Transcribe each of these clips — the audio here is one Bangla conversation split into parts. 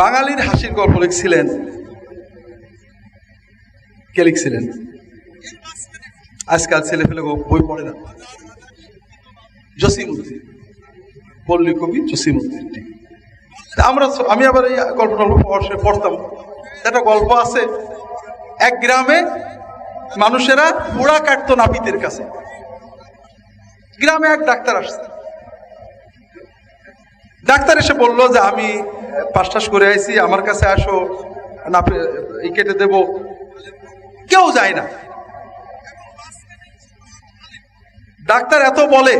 বাঙালির হাসির গল্প লিখছিলেন। কে লিখছিলেন? আজকাল ছেলে ফেলে বই পড়ে না। জসিমুদ্দিন পল্লী কবি জসিমুদ্দিন। আমরা আমি আবার এই গল্প টল্প পড়তাম। একটা গল্প আছে, এক গ্রামে মানুষেরা পোড়া কাটতো নাপিতের কাছে। গ্রামে এক ডাক্তার আসছে। ডাক্তার এসে বলল যে, আমি পাশ টাস করে আইছি, আমার কাছে আসো, না কেটে দেব। কেউ যায় না। ডাক্তার এত বলে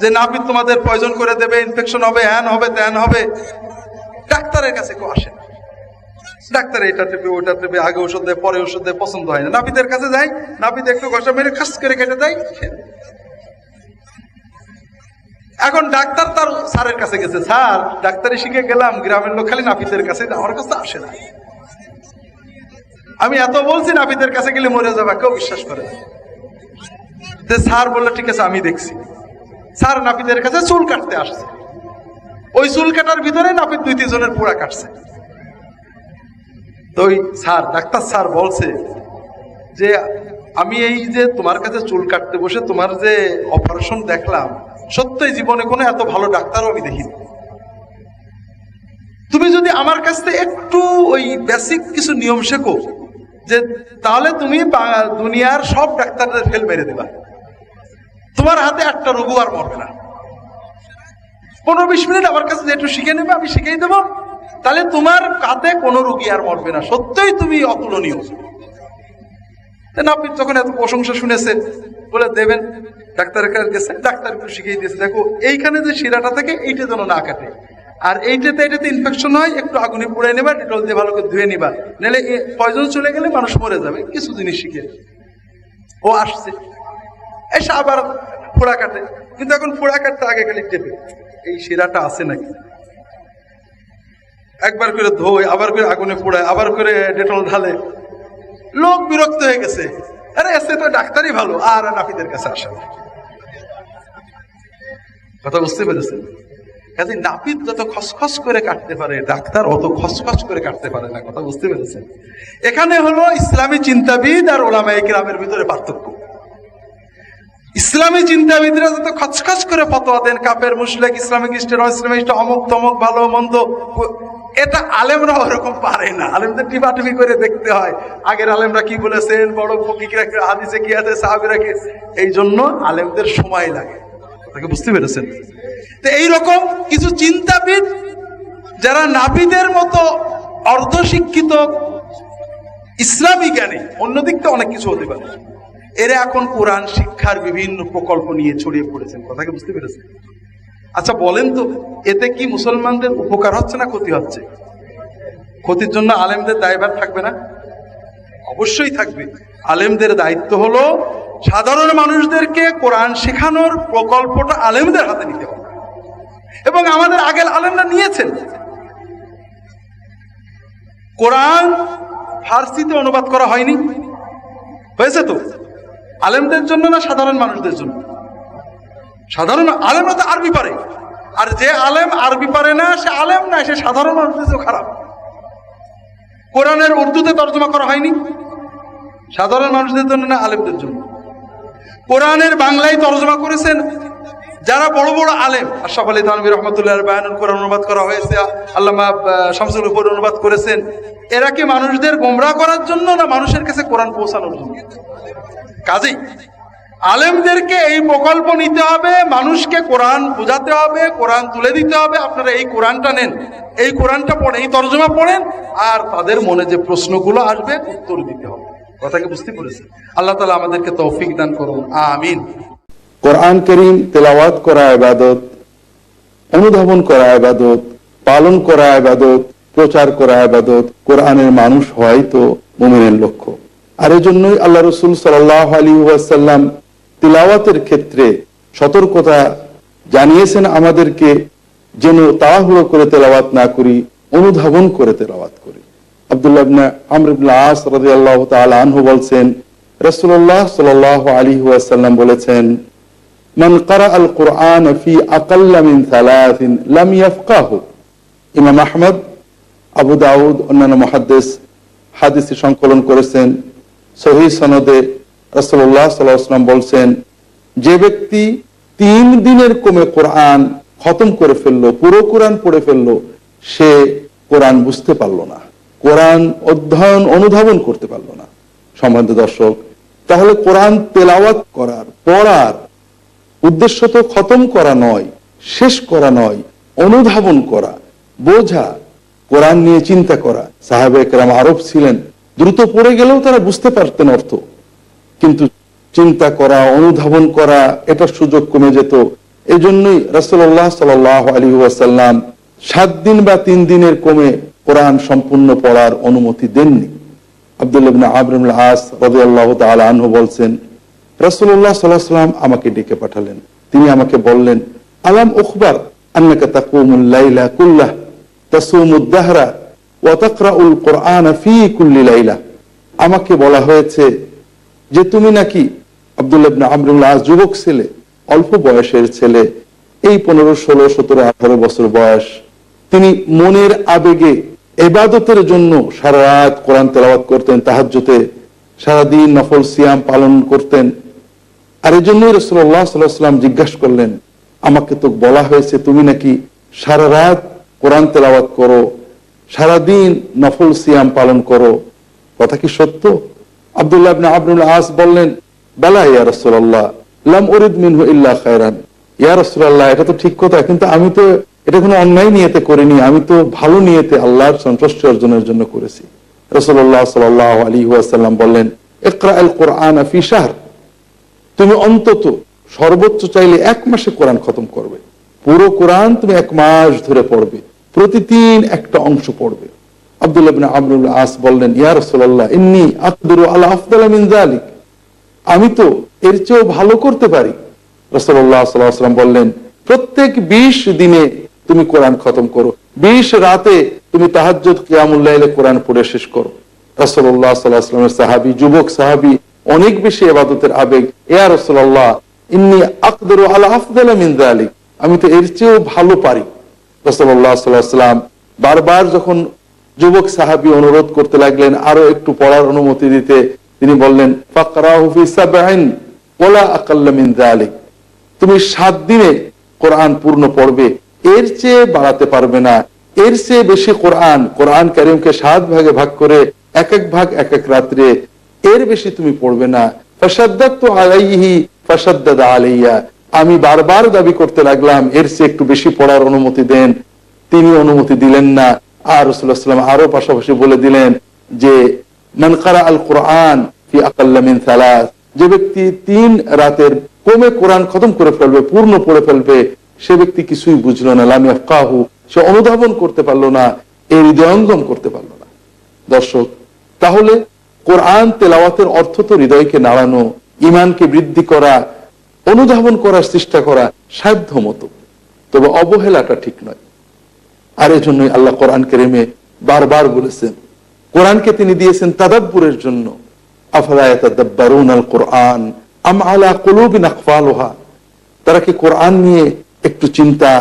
যে, নাপিত তোমাদের পয়জন করে দেবে ইনফেকশন হবে হ্যান হবে ত্যান হবে। ডাক্তারের কাছে কেউ আসে না। ডাক্তার এটা টেপে ওটা টেপে আগে ওষুধ দেয়, পরে ওষুধ দেয়, পছন্দ হয় না। নাপিতের কাছে যাই, নাপিত একটু ঘষা মেরে খাস করে কেটে দেয়। এখন ডাক্তার তার স্যারের কাছে গেছে, স্যার, ডাক্তারি শিখে গেলাম, গ্রামের লোক খালি নাপিতের কাছে আমার কাছে আসে না। আমি এত বলছি, নাপিতের কাছে গেলে মরে যাবে, কেউ বিশ্বাস করে না। স্যার বলল, ঠিক আছে, আমি দেখছি। স্যার নাপিতের কাছে চুল কাটতে আসছে। ওই চুল কাটার ভিতরে নাপিত দুই তিনজনের পোড়া কাটছে। তো ওই স্যার, ডাক্তার স্যার বলছে যে, আমি এই যে তোমার কাছে চুল কাটতে বসে তোমার যে অপারেশন দেখলাম সত্যই জীবনে কোনো এত ভালো ডাক্তারও আমি দেখিনি। তুমি যদি আমার কাছ থেকে একটু ওই বেসিক কিছু নিয়ম শেখো, যে তাহলে তুমি দুনিয়ার সব ডাক্তারদের ফেল মেরে দেবা। তোমার হাতে একটা রোগও আর মরবে না। পনেরো বিশ মিনিট আমার কাছে একটু শিখে নেবে, আমি শিখেই দেবো। তাহলে তোমার হাতে কোনো রুগী আর মরবে না। সত্যই তুমি অতুলনীয়। তা নাপিত যখন এত প্রশংসা শুনেছে বলে দেবেন, ডাক্তারের কাছে গেছে, ডাক্তার একটু শিখিয়ে দিয়েছে, দেখো, এইখানে যে শিরাটা থাকে, এইটা যেন না কাটে। আর এইটাতে এটাতে ইনফেকশন হয়, একটু আগুনে পুড়ে নেবা ডেটল দিয়ে ভালো করে ধুয়ে নিবা। নাহলে পয়জন চলে গেলে মানুষ মরে যাবে, কিছু জিনিস শিখে। ও আসছে। এসে আবার ফোড়া কাটে। কিন্তু এখন ফোড়া কাটতে আগে খালি টেপে। এই শিরাটা আছে নাকি? একবার করে ধোয়, আবার করে আগুনে পোড়ায়, আবার করে ডেটল ঢালে। লোক বিরক্ত হয়ে গেছে। আরে তো ডাক্তারই ভালো, আর নাপিদের কাছে আসে। কথা বুঝতে পেরেছেন? কাজে নাপিত যত খসখস করে কাটতে পারে, ডাক্তার অত খসখস করে কাটতে পারে না, কথা বুঝতে পেরেছেন? এখানে হলো ইসলামী চিন্তাবিদ আর ওলামা গ্রামের ভিতরে পার্থক্য। ইসলামী চিন্তাবিদরা যত খচখচ করে ফতোয়া দেন, কাপের মুসলেক ইসলামিক স্টেট ইসলামিক অমুক তমুক ভালো মন্দ এটা আলেমরা ওরকম পারে না। আলেমদের টিপাটিপি করে দেখতে হয়। আগের আলেমরা কি বলেছেন? বড় ফকিকরা হাদিসে কি আছে? সাহাবিরা কি এই জন্য আলেমদের সময় লাগে। তাকে বুঝতে পেরেছেন? তো এইরকম কিছু চিন্তাবিদ, যারা নাবিদের মতো অর্ধশিক্ষিত ইসলামী জ্ঞানী অন্যদিক তো অনেক কিছু হতে পারে। এরা এখন কোরআন শিক্ষার বিভিন্ন প্রকল্প নিয়ে ছড়িয়ে পড়েছেন। কথাকে বুঝতে পেরেছেন? আচ্ছা বলেন তো, এতে কি মুসলমানদের উপকার হচ্ছে না ক্ষতি হচ্ছে? ক্ষতির জন্য আলেমদের দায়ভার থাকবে না? অবশ্যই থাকবে। আলেমদের দায়িত্ব হলো, সাধারণ মানুষদেরকে কোরআন শেখানোর প্রকল্পটা আলেমদের হাতে নিতে হবে। এবং আমাদের আগের আলেমরা নিয়েছেন। কোরআন ফার্সিতে অনুবাদ করা হয়নি। হয়েছে তো? আলেমদের জন্য না সাধারণ মানুষদের জন্য? সাধারণ আলেমরা তো আরবি পারে। আর যে আলেম আরবি পারে না, সে আলেম না, সে সাধারণ মানুষদের চেয়েও খারাপ। কোরআনের উর্দুতে তর্জমা করা হয়নি। সাধারণ মানুষদের জন্য না, আলেমদের জন্য। কোরআনের বাংলায় তর্জমা করেছেন যারা বড় বড় আলেম। আশরাফ আলী তানবী রহমতুল্লাহ বায়ানুল কোরআন অনুবাদ করা হয়েছে, আল্লামা শামসুল উপর অনুবাদ করেছেন। এরা কি মানুষদের গোমরা করার জন্য না মানুষের কাছে কোরআন পৌঁছানোর জন্য? কাজেই আলেমদেরকে এই প্রকল্প নিতে হবে, মানুষকে কোরআন বোঝাতে হবে, কোরআন তুলে দিতে হবে। আপনারা এই কোরআনটা নেন, এই কোরআনটা পড়েন এই তর্জমা পড়েন, আর তাদের মনে যে প্রশ্নগুলো আসবে, উত্তর দিতে হবে। কথাকে বুঝতে পেরেছেন? আল্লাহ তালা আমাদেরকে তৌফিক দান করুন। আমিন। কোরআন করিম তেলাওয়াত করা ইবাদত, অনুধাবন করা ইবাদত, পালন করা ইবাদত, প্রচার করা ইবাদত কোরআনের মানুষ হয় তো মুমিনের লক্ষ্য। আর এই জন্যই আল্লাহ রসুল সাল্লাহ আলী ওয়াসাল্লাম তিলাওয়াতের ক্ষেত্রে সতর্কতা জানিয়েছেন আমাদেরকে যেন তাড়াহুড়ো করে তেলাওয়াত না করি, অনুধাবন করে তেলাওয়াত করি। আনহু বলছেন, রাসূলুল্লাহ সাল্লাল্লাহু আলাইহি ওয়াসাল্লাম বলেছেন, মান আল কোরআন ফি আকাল্লা মিন সালাসিন লাম ইমাম আহমদ, আবু দাউদ, অন্যান্য মহাদ্দেশ হাদিসে সংকলন করেছেন সহি সনদে সাল্লাল্লাহু বলছেন, যে ব্যক্তি তিন দিনের কমে কোরআন খতম করে ফেলল, পুরো কোরআন পড়ে ফেলল, সে কোরআন বুঝতে পারল না। কোরআন অধ্যয়ন অনুধাবন করতে পারল না। সম্বন্ধে দর্শক, তাহলে কোরআন তেলাওয়াত করার পড়ার উদ্দেশ্য তো খতম করা নয়, শেষ করা নয়, অনুধাবন করা, বোঝা, কোরআন নিয়ে চিন্তা করা। সাহেব একরাম আরব ছিলেন, দ্রুত পড়ে গেলেও তারা বুঝতে পারতেন অর্থ। কিন্তু চিন্তা করা, অনুধাবন করা এটার সুযোগ কমে যেত। এই জন্যই রাসুল্লাহ সাল আলী ওয়াসাল্লাম সাত দিন বা তিন দিনের কমে কোরআন সম্পূর্ণ পড়ার অনুমতি দেননি। আস আনহু বলছেন আলাইহি সাল্লাম আমাকে ডেকে পাঠালেন। তিনি আমাকে বললেন, আলাম উখবার তাকরাউল কুরআন আমাকে বলা হয়েছে যে তুমি নাকি আব্দুল্লাহ ইবনে আমরুল যুবক ছেলে, অল্প বয়সের ছেলে, এই পনেরো, ষোলো, সতেরো, আঠারো বছর বয়স, তিনি মনের আবেগে এবাদতের জন্য সারা রাত কোরআন তেলাওয়াত করতেন তাহাজ্জুতে সারাদিন নফল সিয়াম পালন করতেন। আর এই জন্যই রসুল্লাহ সাল্লাম জিজ্ঞাসা করলেন, আমাকে তো বলা হয়েছে তুমি নাকি সারা রাত কোরআন তেলাওয়াত করো, সারাদিন নফল সিয়াম পালন করো? কথা কি সত্য? আবনুল আস বললেন, বেলা ইয়া রসুল্লাহ লাম উরিদ মিনহু ইল্লা খায়রান। ইয়া রসুল্লাহ এটা তো ঠিক কথা, কিন্তু আমি তো এটা কোনো অন্যায় নিয়েতে করিনি, আমি তো ভালো নিয়েতে আল্লাহর সন্তুষ্টি অর্জনের জন্য করেছি। সাল আলী ওয়াসাল্লাম বললেন, ইকরা আল কোরআন তুমি অন্তত সর্বোচ্চ চাইলে এক মাসে কোরআন খতম করবে। পুরো কোরআন তুমি এক মাস ধরে পড়বে, প্রতিদিন একটা অংশ পড়বে। আমি তো এর চেয়েও ভালো করতে পারি। সাল্লাল্লাহু বললেন, প্রত্যেক 20 দিনে তুমি কোরআন খতম করো 20 রাতে তুমি তাহাজ্জুদ কিয়ামুল লাইলে কোরআন পড়ে শেষ করো। আলাইহি ওয়াসাল্লামের সাহাবী, যুবক সাহাবী, অনেক বেশি ইবাদতের আবেগ, ইয়া রাসূলুল্লাহ, ইন্নী আকদিরু আলা আফদালা মিন আমি তো এর চেয়েও ভালো পারি। রাসূলুল্লাহ সাল্লাল্লাহু আলাইহি ওয়াসাল্লাম বারবার যখন যুবক সাহাবী অনুরোধ করতে লাগলেন, আরও একটু পড়ার অনুমতি দিতে। তিনি বললেন তুমি সাত দিনে কোরআন পূর্ণ পড়বে, এর চেয়ে বাড়াতে পারবে না। এর চেয়ে বেশি কোরআন কোরআন কারিমকে সাত ভাগে ভাগ করে এক এক ভাগ, এক এক রাত্রে, এর বেশি তুমি পড়বে না। আলাইয়া। আমি বারবার দাবি করতে লাগলাম, এর চেয়ে একটু বেশি পড়ার অনুমতি দেন। তিনি অনুমতি দিলেন না। আর রসুল্লাহ সাল্লাম আরও পাশাপাশি বলে দিলেন যে মানকারা আল কোরআন যে ব্যক্তি তিন রাতের কমে কোরআন খতম করে ফেলবে, পূর্ণ পড়ে ফেলবে, সে ব্যক্তি কিছুই বুঝলো না। লাম ইয়াফকাহু, সে অনুধাবন করতে পারল না এই হৃদয়ঙ্গম করতে পারল না। দর্শক, তাহলে কোরআন তেলাওয়াতের অর্থ তো হৃদয়কে নাড়ানো ইমানকে বৃদ্ধি করা, অনুধাবন করার চেষ্টা করা সাধ্য মতো তবে অবহেলাটা ঠিক নয়। আর এই জন্যই আল্লাহ কোরআন কেরেমে বারবার বলেছেন, কোরআনকে তিনি দিয়েছেন তাদাব্বুরের জন্য। কোরআন আম আলা তারা কি কোরআন নিয়ে একটু চিন্তা,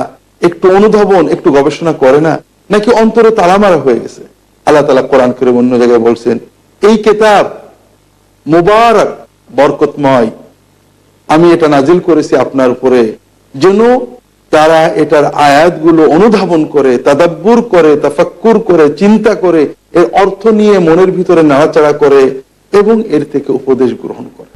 একটু অনুধাবন, একটু গবেষণা করে না? নাকি অন্তরে তালামারা হয়ে গেছে? আল্লাহ তালা কোরআন করে অন্য জায়গায় বলছেন, এই কেতাব মুবারক, বরকতময়, আমি এটা নাজিল করেছি আপনার উপরে যেন তারা এটার আয়াতগুলো অনুধাবন করে, তাদাব্বুর করে, তাফাক্কুর করে, চিন্তা করে, এর অর্থ নিয়ে মনের ভিতরে নাড়াচাড়া করে এবং এর থেকে উপদেশ গ্রহণ করে।